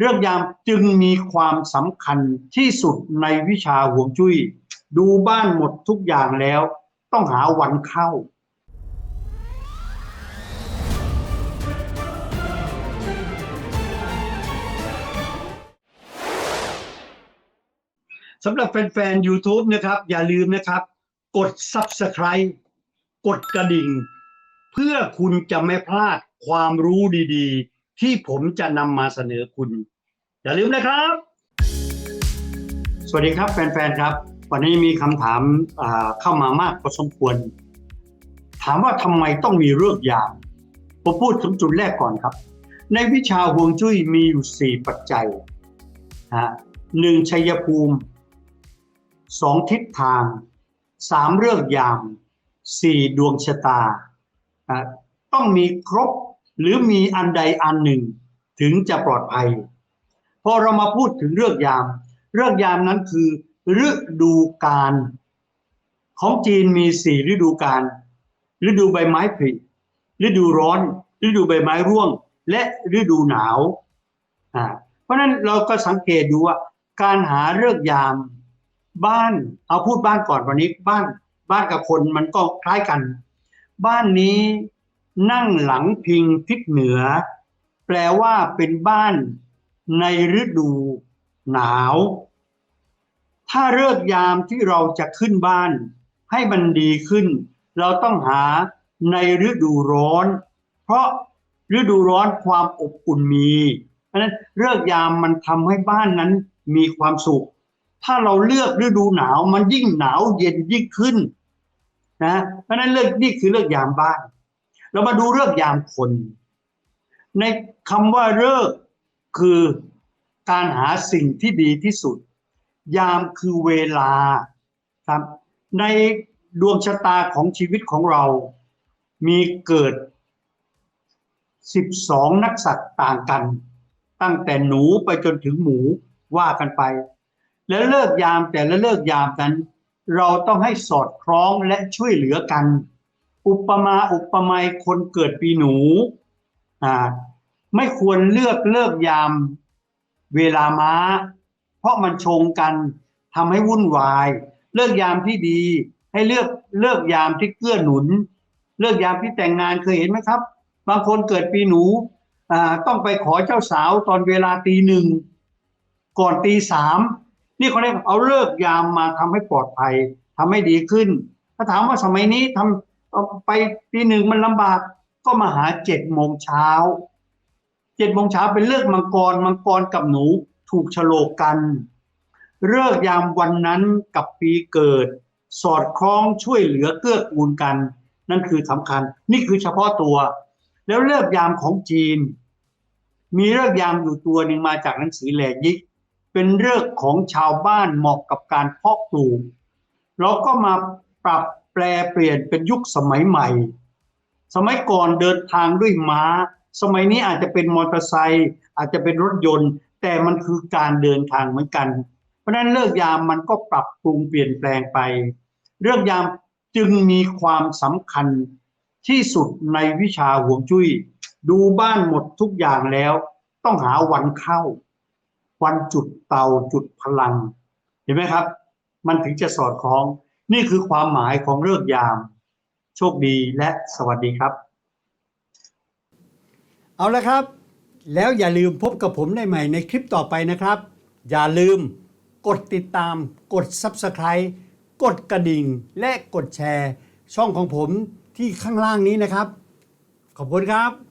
เรื่องยามจึงมีความสำคัญที่สุดในวิชาห่วงจุ้ย ดูบ้านหมดทุกอย่างแล้ว ต้องหาวันเข้า สำหรับแฟนๆ YouTube นะครับ อย่าลืมนะครับ กด Subscribe กดกระดิ่ง เพื่อคุณจะไม่พลาดความรู้ดีๆ ที่ผมจะนำมาเสนอคุณ อย่าลืมนะครับ สวัสดีครับแฟนๆครับ วันนี้มีคำถามเข้ามามากพอสมควร ถามว่าทำไมต้องมีเลิกษ์ยามผมพูดถึงจุดแรกก่อนครับ ในวิชาฮวงจุ้ยมีอยู่ 4 ปัจจัยฮะหนึ่งชัยภูมิสองทิศทางสามเรื่องยามสี่ดวงชะตาอะต้องมีครบ หรือมีอันใดอันหนึ่งถึงจะปลอดภัย พอเรามาพูดถึงเรื่องยาม เรื่องยามนั้นคือฤดูกาลของจีนมีสี่ฤดูกาลฤดูใบไม้ผลิฤดูร้อน ฤดูใบไม้ร่วง และฤดูหนาวอ่าเพราะฉะนั้นเราก็สังเกตดูว่า การหาเรื่องยามบ้านเอาพูดบ้านก่อนวันนี้บ้านบ้านกับคนมันก็คล้ายกัน บ้านนี้ นั่งหลังพิงทิศเหนือ แปลว่าเป็นบ้านในฤดูหนาว ถ้าเลิกยามที่เราจะขึ้นบ้าน ให้มันดีขึ้น เราต้องหาในฤดูร้อน เพราะฤดูร้อนความอบอุ่นมีเพราะฉะนั้นเลิกยามมันทำให้บ้านนั้นมีความสุข ถ้าเราเลือกฤดูหนาวมันยิ่งหนาวเย็นยิ่งขึ้นนะเพราะฉะนั้นเลือกนี่คือเลือกยามบ้าน เรามาดูเลือกยามคน ในคำว่าเลิกคือการหาสิ่งที่ดีที่สุด ยามคือเวลาครับ ในดวงชะตาของชีวิตของเรา มีเกิด 12 นักสัตว์ต่างกัน ตั้งแต่หนูไปจนถึงหมูว่ากันไป และเลิกยามแต่ละเลิกยามนั้น เราต้องให้สอดคล้องและช่วยเหลือกัน อุปมาอุปไมยคนเกิดปีหนูอ่าไม่ควรเลือกเลิกยามเวลาม้า เพราะมันชงกันทำให้วุ่นวาย เลิกยามที่ดี ให้เลือกเลิกยามที่เกื้อหนุน เลิกยามที่แต่งงานเคยเห็นไหมครับ บางคนเกิดปีหนูอ่าต้องไปขอเจ้าสาวตอนเวลาตีหนึ่งก่อนตีสามนี่เขาเรียกเอาเลิกยามมาทำให้ปลอดภัยทำให้ดีขึ้น ถ้าถามว่าสมัยนี้ทำเอา ไปตีหนึ่งมันลำบากก็มาหาเจ็ดโมงเช้าเจ็ดโมงเช้าเป็นเลิกมังกรมังกรกับหนูถูกฉลกกันเลิกยามวันนั้นกับปีเกิด สอดคล้องช่วยเหลือเกื้อกูลกัน นั่นคือสำคัญ นี่คือเฉพาะตัว แล้วเลิกยามของจีน มีเลิกยามอยู่ตัวหนึ่งมาจากหนังสือแหลยิก เป็นเลิกของชาวบ้านเหมาะกับการเพาะปลูกเราก็มาปรับ ลเปลี่ยนเป็นยุคสมัยใหม่ สมัยก่อนเดินทางด้วยม้า สมัยนี้อาจจะเป็นมอเตอร์ไซค์อาจจะเป็นรถยนต์ แต่มันคือการเดินทางเหมือนกัน เพราะฉะนั้นเลิกยามมันก็ปรับปรุงเปลี่ยนแปลงไป เลิกยามจึงมีความสำคัญที่สุดในวิชาห่วงจุ้ย ดูบ้านหมดทุกอย่างแล้ว ต้องหาวันเข้า วันจุดเตาจุดพลัง เห็นไหมครับ มันถึงจะสอดคล้อง นี่คือความหมายของเลิกยาม โชคดีและสวัสดีครับ เอาละครับ แล้วอย่าลืมพบกับผมได้ใหม่ในคลิปต่อไปนะครับ อย่าลืมกดติดตาม กด Subscribe กดกระดิ่ง และกดแชร์ ช่องของผมที่ข้างล่างนี้นะครับ ขอบคุณครับ